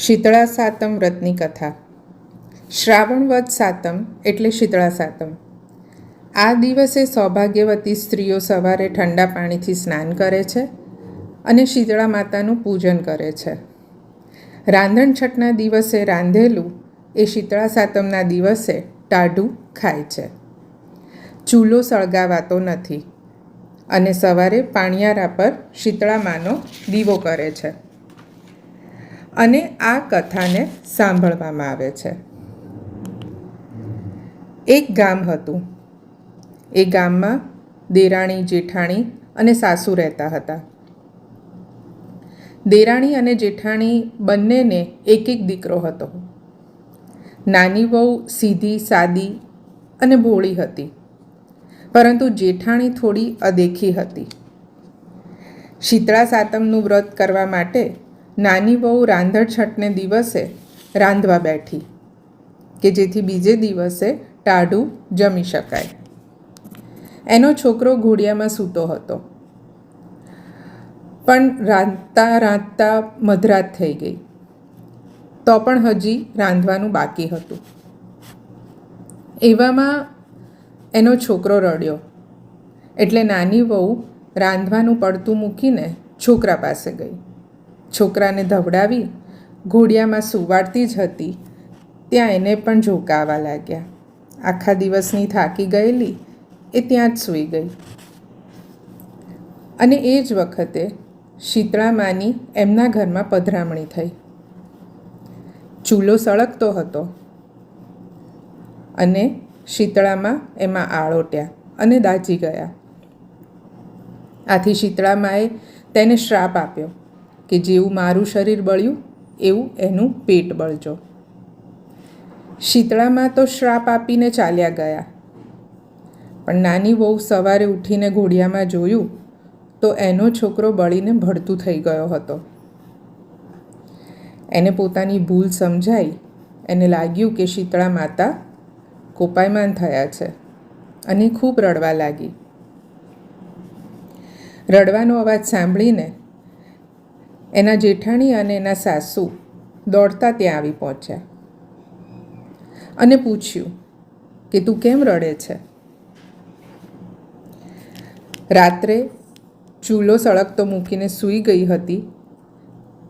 શીતળા સાતમ વ્રતની કથા. શ્રાવણ વદ સાતમ એટલે શીતળા સાતમ. આ દિવસે સૌભાગ્યવતી સ્ત્રીઓ સવારે ઠંડા પાણીથી સ્નાન કરે છે અને શીતળા માતાનું પૂજન કરે છે. રાંધણ છઠના દિવસે રાંધેલું એ શીતળા સાતમના દિવસે ટાઢું ખાય છે. ચૂલો સળગાવાતો નથી અને સવારે પાણિયારા પર શીતળા માનો દીવો કરે છે. અને આ કથાને સાંભળવામાં આવે છે. એક ગામ હતું. એ ગામમાં દેરાણી, જેઠાણી અને સાસુ રહેતા હતા. દેરાણી અને જેઠાણી બંનેને એક એક દીકરો હતો. નાની વહુ સીધી, સાદી અને ભોળી હતી. પરંતુ જેઠાણી થોડી અદેખી હતી. શીતળા સાતમનું વ્રત કરવા માટે નાની વહુ રાંધણછટને દિવસે રાંધવા બેઠી, કે જેથી બીજે દિવસે ટાઢું જમી શકાય. એનો છોકરો ઘોડિયામાં સૂતો હતો. પણ રાંધતા રાંધતા મધરાત થઈ ગઈ. તો પણ હજી રાંધવાનું બાકી હતું. એવામાં એનો છોકરો રડ્યો. એટલે નાની વહુ રાંધવાનું પડતું મૂકીને છોકરા પાસે ગઈ. છોકરાને ધવડાવી ઘોડિયામાં સુવાડતી જ હતી. ત્યાં એને પણ ઝોકાવા લાગ્યા. આખા દિવસની થાકી ગયેલી એ ત્યાં જ સૂઈ ગઈ. અને એ જ વખતે શીતળામાની એમના ઘરમાં પધરામણી થઈ. ચૂલો સળગતો હતો અને શીતળામાં એમાં આળોટ્યા અને દાજી ગયા. આથી શીતળામાએ તેને શ્રાપ આપ્યો. કે જેવું મારું શરીર બળ્યું, એવું એનું પેટ બળજો. શીતળામાં તો શ્રાપ આપીને ચાલ્યા ગયા. પણ નાની વહુ સવારે ઉઠીને ઘોડિયામાં જોયું તો એનો છોકરો બળીને ભળતું થઈ ગયો હતો. એને પોતાની ભૂલ સમજાઈ, એને લાગ્યું કે શીતળા માતા કોપાયમાન થયા છે અને ખૂબ રડવા લાગી. રડવાનો અવાજ સાંભળીને એના જેઠાણી અને એના સાસુ દોડતા ત્યાં આવી પહોંચ્યા. અને પૂછ્યું, કે તું કેમ રડે છે? રાત્રે ચૂલો સળગતો મૂકીને સૂઈ ગઈ હતી.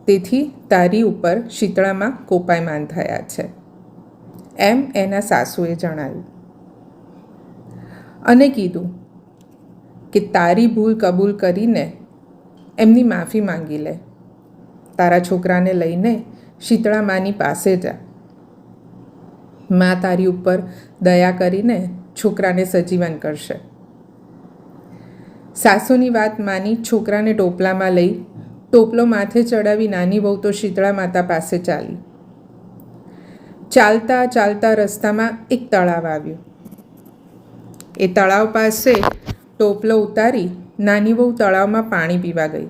તેથી તારી ઉપર શીતળામાં કોપાયમાન થયા છે. એમ એના સાસુએ જણાવ્યું. અને કીધું કે તારી ભૂલ કબૂલ કરીને એમની માફી માંગી લે. તારા છોકરાને લઈને શીતળા માની પાસે જા. મા તારી ઉપર દયા કરીને છોકરાને સજીવન કરશે. સાસુની વાત માની છોકરાને ટોપલામાં લઈ ટોપલો માથે ચડાવી નાની બહુ તો શીતળા માતા પાસે ચાલી. ચાલતા ચાલતા રસ્તામાં એક તળાવ આવ્યું. એ તળાવ પાસે ટોપલો ઉતારી નાની બહુ તળાવમાં પાણી પીવા ગઈ.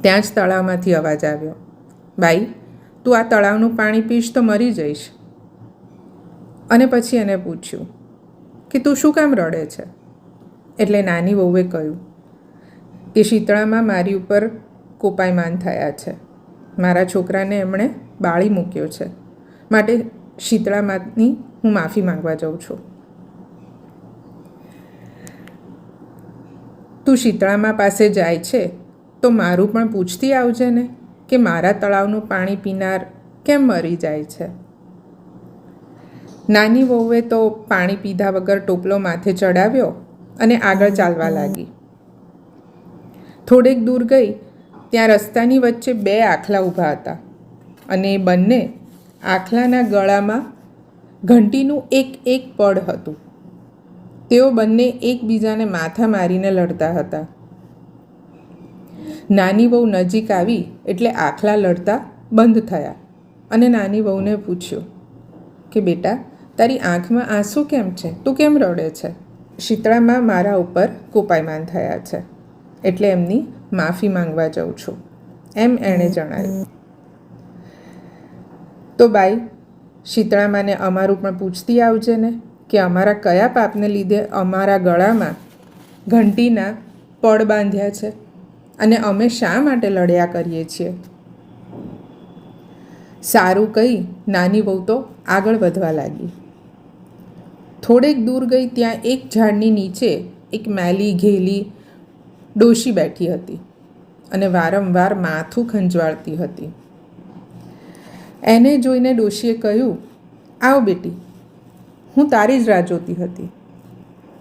ત્યાં જ તળાવમાંથી અવાજ આવ્યો. બાઈ, તું આ તળાવનું પાણી પીશ તો મરી જઈશ. અને પછી એને પૂછ્યું, કે તું શું કામ રડે છે? એટલે નાની વહુએ કહ્યું, કે શીતળામાં મારી ઉપર કોપાયમાન થયા છે. મારા છોકરાને એમણે બાળી મૂક્યો છે. માટે શીતળામાંની હું માફી માંગવા જાઉં છું. તું શીતળામાં પાસે જાય છે તો મારું પણ પૂછતી આવજે ને કે મારા તળાવનું પાણી પીનાર કેમ મરી જાય છે? નાની વહુએ તો પાણી પીધા વગર ટોપલો માથે ચડાવ્યો અને આગળ ચાલવા લાગી. થોડેક દૂર ગઈ, ત્યાં રસ્તાની વચ્ચે બે આખલા ઊભા હતા અને એ બંને આખલાના ગળામાં ઘંટીનું એક એક પડ હતું. તેઓ બંને એકબીજાને માથા મારીને લડતા હતા. નાની વહુ નજીક આવી એટલે આખલા લડતા બંધ થયા. અને નાની વહુને પૂછ્યું, કે બેટા, તારી આંખમાં આંસુ કેમ છે? તું કેમ રડે છે? શીતળામાં મારા ઉપર કોપાયમાન થયા છે. એટલે એમની માફી માંગવા જાઉં છું. એમ એણે જણાવ્યું. તો બાઈ, શીતળામાને અમારું પણ પૂછતી આવજે ને કે અમારા કયા પાપને લીધે અમારા ગળામાં ઘંટીના પડ બાંધ્યા છે? અને અમે શા માટે લડ્યા કરીએ છીએ? સારું કહી નાની વહુ તો આગળ વધવા લાગી. થોડેક દૂર ગઈ ત્યાં એક ઝાડની નીચે એક મેલી ઘેલી ડોશી બેઠી હતી અને વારંવાર માથું ખંજવાળતી હતી. એને જોઈને ડોશીએ કહ્યું, આવ બેટી, હું તારી જ રાહ જોતી હતી.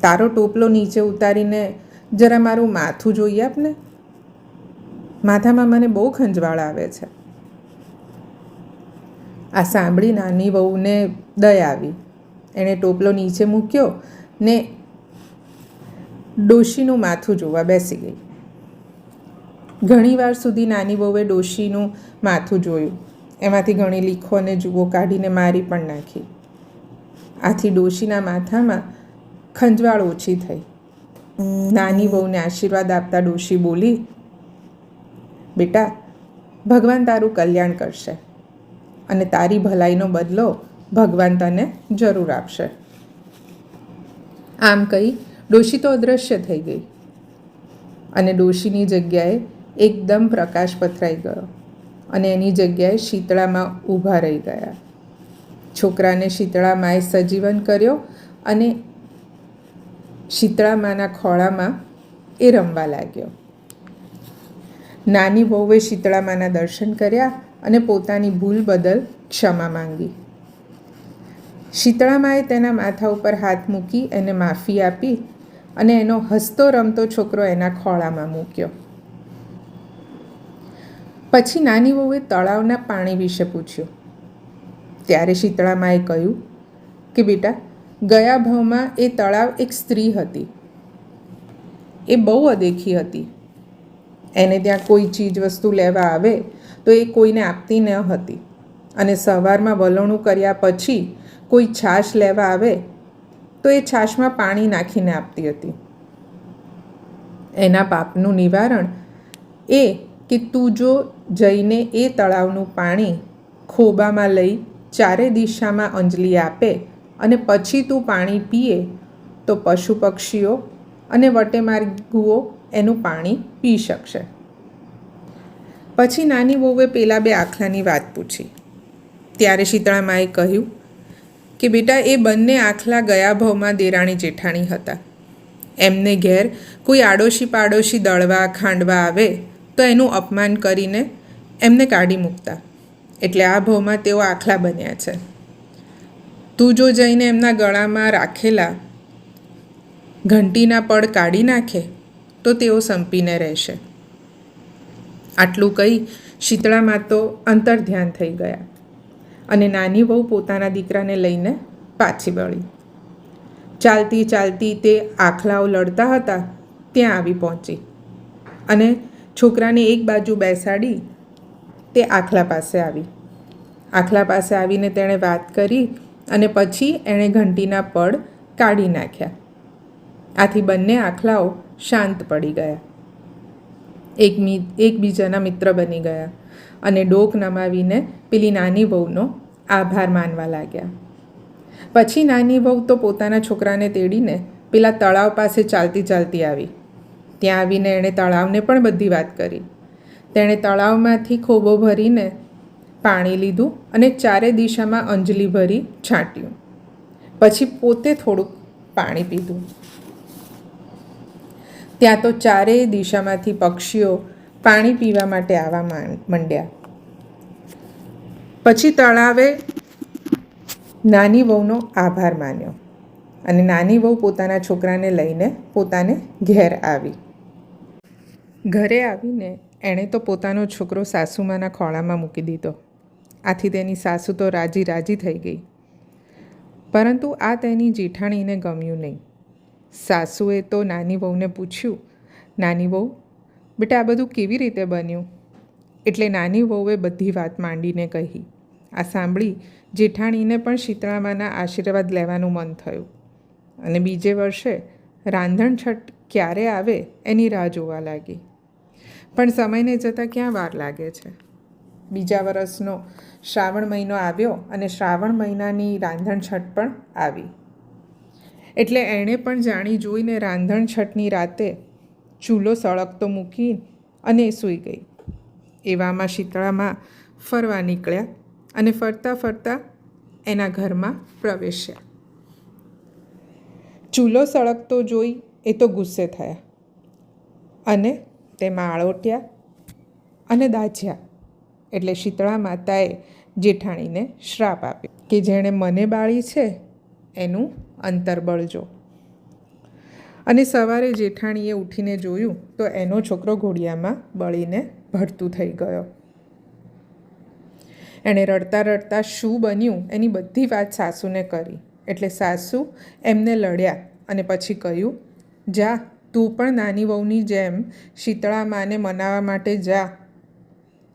તારો ટોપલો નીચે ઉતારીને જરા મારું માથું જોઈએ આપને. માથામાં મને બહુ ખંજવાળ આવે છે. આ સાંભળી નાની વહુને દયા આવી. એણે ટોપલો નીચે મૂક્યો ને ડોશીનું માથું જોવા બેસી ગઈ. ઘણીવાર સુધી નાની વહુએ ડોશીનું માથું જોયું. એમાંથી ઘણી લીખો અને જુઓ કાઢીને મારી પણ નાખી. આથી ડોશીના માથામાં ખંજવાળ ઓછી થઈ. નાની વહુને આશીર્વાદ આપતા ડોશી બોલી બેટા, ભગવાન તારું કલ્યાણ કરશે અને તારી ભલાઈનો બદલો ભગવાન તને જરૂર આપશે. આમ કહી ડોશી તો અદૃશ્ય થઈ ગઈ અને ડોશીની જગ્યાએ એકદમ પ્રકાશ પથરાઈ ગયો અને એની જગ્યાએ શીતળામાં ઊભા રહી ગયા. છોકરાને શીતળામાએ સજીવન કર્યો અને શીતળામાંના ખોળામાં એ રમવા લાગ્યો. નાની વહુએ શીતળામાના દર્શન કર્યા અને પોતાની ભૂલ બદલ ક્ષમા માંગી. શીતળામાએ તેના માથા ઉપર હાથ મૂકી એને માફી આપી અને એનો હસતો રમતો છોકરો એના ખોળામાં મૂક્યો. પછી નાની વહુએ તળાવના પાણી વિશે પૂછ્યું. ત્યારે શીતળામાએ કહ્યું કે, બેટા, ગયા ભાવમાં એ તળાવ એક સ્ત્રી હતી. એ બહુ અદેખી હતી. એને ત્યાં કોઈ ચીજ વસ્તુ લેવા આવે, તો એ કોઈને આપતી ન હતી. અને સવારમાં વલણું કર્યા પછી કોઈ છાશ લેવા આવે, તો એ છાશમાં પાણી નાખીને આપતી હતી. એના પાપનું નિવારણ એ કે તું જો જઈને એ તળાવનું પાણી ખોબામાં લઈ ચારે દિશામાં અંજલિ આપે અને પછી તું પાણી પીએ, તો પશુ પક્ષીઓ અને વટેમાર્ગુઓ એનું પાણી પી શકશે. પછી નાની વહુએ પેલા બે આખલાની વાત પૂછી. ત્યારે શીતળા માએ કહ્યું કે, બેટા, એ બંને આખલા ગયા ભાવમાં દેરાણી જેઠાણી હતા. એમને ઘેર કોઈ આડોશી પાડોશી દળવા, ખાંડવા આવે તો એનું અપમાન કરીને એમને કાઢી મૂકતા. એટલે આ ભાવમાં તેઓ આખલા બન્યા છે. તું જો જઈને એમના ગળામાં રાખેલા ઘંટીના પડ કાઢી નાખે તો તેઓ સંપીને રહેશે. આટલું કહી શીતળામાં તો અંતર ધ્યાન થઈ ગયા અને નાની વહુ પોતાના દીકરાને લઈને પાછી વળી. ચાલતી ચાલતી તે આખલાઓ લડતા હતા, ત્યાં આવી પહોંચી અને છોકરાને એક બાજુ બેસાડી તે આખલા પાસે આવી. આખલા પાસે આવીને તેણે વાત કરી અને પછી એણે ઘંટીના પડ કાઢી નાખ્યા. આથી બંને આખલાઓ શાંત પડી ગયા. એક મી, એકબીજાના મિત્ર બની ગયા અને ડોક નમાવીને પેલી નાની વહુનો આભાર માનવા લાગ્યા. પછી નાની વહુ તો પોતાના છોકરાને તેડીને પેલા તળાવ પાસે ચાલતી ચાલતી આવી. ત્યાં આવીને એણે તળાવને પણ બધી વાત કરી. તેણે તળાવમાંથી ખોબો ભરીને પાણી લીધું અને ચારે દિશામાં અંજલિ ભરી છાંટ્યું. પછી પોતે થોડુંક પાણી પીધું. ત્યાં તો ચારેય દિશામાંથી પક્ષીઓ પાણી પીવા માટે આવવા માંડ- મંડ્યા. પછી તળાવે નાની વહુનો આભાર માન્યો અને નાની વહુ પોતાના છોકરાને લઈને પોતાને ઘેર આવી. ઘરે આવીને એણે તો પોતાનો છોકરો સાસુમાના ખોળામાં મૂકી દીધો. આથી તેની સાસુ તો રાજી રાજી થઈ ગઈ. પરંતુ આ તેની જેઠાણીને ગમ્યું નહીં. સાસુએ તો નાની વહુને પૂછ્યું, નાની વહુ, બેટા આ બધું કેવી રીતે બન્યું? એટલે નાની વહુએ બધી વાત માંડીને કહી. આ સાંભળી જેઠાણીને પણ શીતળામાના આશીર્વાદ લેવાનું મન થયું. અને બીજે વર્ષે રાંધણછટ ક્યારે આવે એની રાહ જોવા લાગી. પણ સમયને જતાં ક્યાં વાર લાગે છે? બીજા વર્ષનો શ્રાવણ મહિનો આવ્યો અને શ્રાવણ મહિનાની રાંધણછટ પણ આવી. એટલે એણે પણ જાણી જોઈને રાંધણછટની રાતે ચૂલો સળગતો મૂકી અને સૂઈ ગઈ. એવામાં શીતળામાં ફરવા નીકળ્યા અને ફરતા ફરતા એના ઘરમાં પ્રવેશ્યા. ચૂલો સળગતો જોઈ એ તો ગુસ્સે થયા અને તેમાં આળોટ્યા અને દાજ્યા. એટલે શીતળા માતાએ જેઠાણીને શ્રાપ આપ્યો કે જેણે મને બાળી છે એનું અંતર બળજો. અને સવારે જેઠાણીએ ઉઠીને જોયું તો એનો છોકરો ઘોડિયામાં બળીને ભડતું થઈ ગયો. એણે રડતા રડતા શું બન્યું એની બધી વાત સાસુને કરી. એટલે સાસુ એમને લડ્યા અને પછી કહ્યું, જા, તું પણ નાની વહુની જેમ શીતળા માને મનાવવા માટે જા.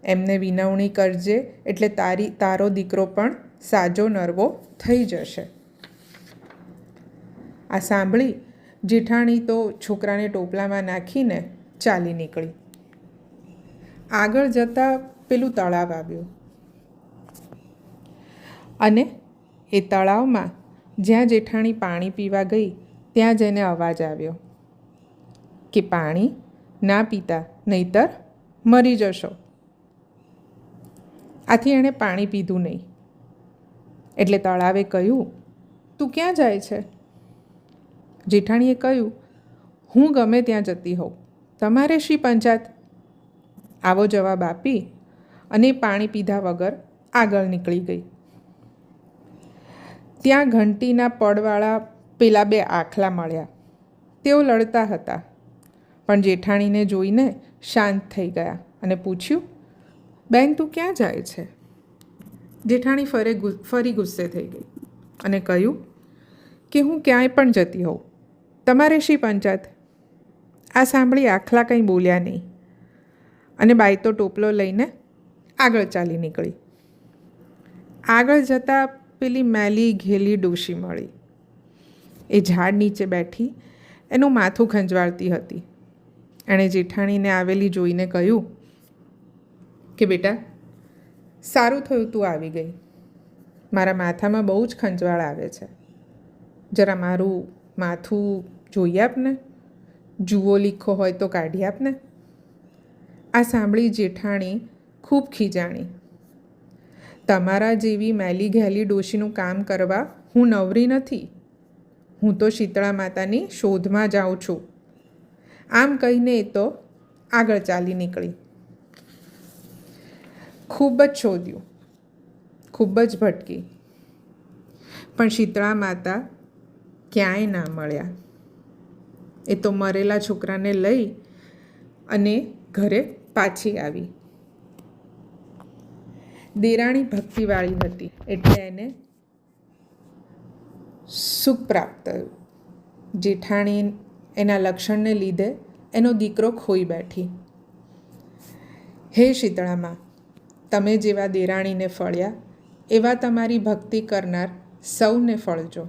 એમને વિનવણી કરજે એટલે તારી, તારો દીકરો પણ સાજો નરવો થઈ જશે. આ સાંભળી જેઠાણી તો છોકરાને ટોપલામાં નાખીને ચાલી નીકળી. આગળ જતાં પેલું તળાવ આવ્યું. અને એ તળાવમાં જ્યાં જેઠાણી પાણી પીવા ગઈ, ત્યાં જ એને અવાજ આવ્યો કે, પાણી ના પીતા, નહીતર મરી જશો. આથી એણે પાણી પીધું નહીં. એટલે તળાવે કહ્યું, તું ક્યાં જાય છે? જેઠાણીએ કહ્યું, હું ગમે ત્યાં જતી હોઉં. તમારે શી પંચાત આવો જવાબ આપી અને પાણી પીધા વગર આગળ નીકળી ગઈ. ત્યાં ઘંટીના પડવાળા પેલા બે આખલા મળ્યા. તેઓ લડતા હતા. પણ જેઠાણીને જોઈને શાંત થઈ ગયા અને પૂછ્યું, બેન, તું ક્યાં જાય છે? જેઠાણી ફરે ફરી ગુસ્સે થઈ ગઈ અને કહ્યું કે, હું ક્યાંય પણ જતી હોઉં. તમારે શી પંચાત આ સાંભળી આખલા કંઈ બોલ્યા નહીં. અને બાઈ તો ટોપલો લઈને આગળ ચાલી નીકળી. આગળ જતાં પેલી મેલી ઘેલી ડોશી મળી. એ ઝાડ નીચે બેઠી એનું માથું ખંજવાળતી હતી. એણે જેઠાણીને આવેલી જોઈને કહ્યું કે, બેટા, સારું થયું તું આવી ગઈ. મારા માથામાં બહુ જ ખંજવાળ આવે છે. જરા મારું માથું જોઈએ આપને? જુઓ લીખો હોય તો કાઢી આપને? આ સાંભળી જેઠાણી ખૂબ ખીજાણી. તમારા જેવી મેલી ઘેલી ડોશીનું કામ કરવા હું નવરી નથી. હું તો શીતળા માતાની શોધમાં જાઉં છું. આમ કહીને એ તો આગળ ચાલી નીકળી. ખૂબ જ શોધ્યું. ખૂબ જ ભટકી. પણ શીતળા માતા ક્યાંય ના મળ્યા. એ તો મરેલા છોકરાને લઈ અને ઘરે પાછી આવી. દેરાણી ભક્તિવાળી હતી એટલે એને સુખ પ્રાપ્ત થયું. જેઠાણી એના લક્ષણને લીધે એનો દીકરો ખોઈ બેઠી. હે શીતળામાં, તમે જેવા દેરાણીને ફળ્યા, એવા તમારી ભક્તિ કરનાર સૌને ફળજો.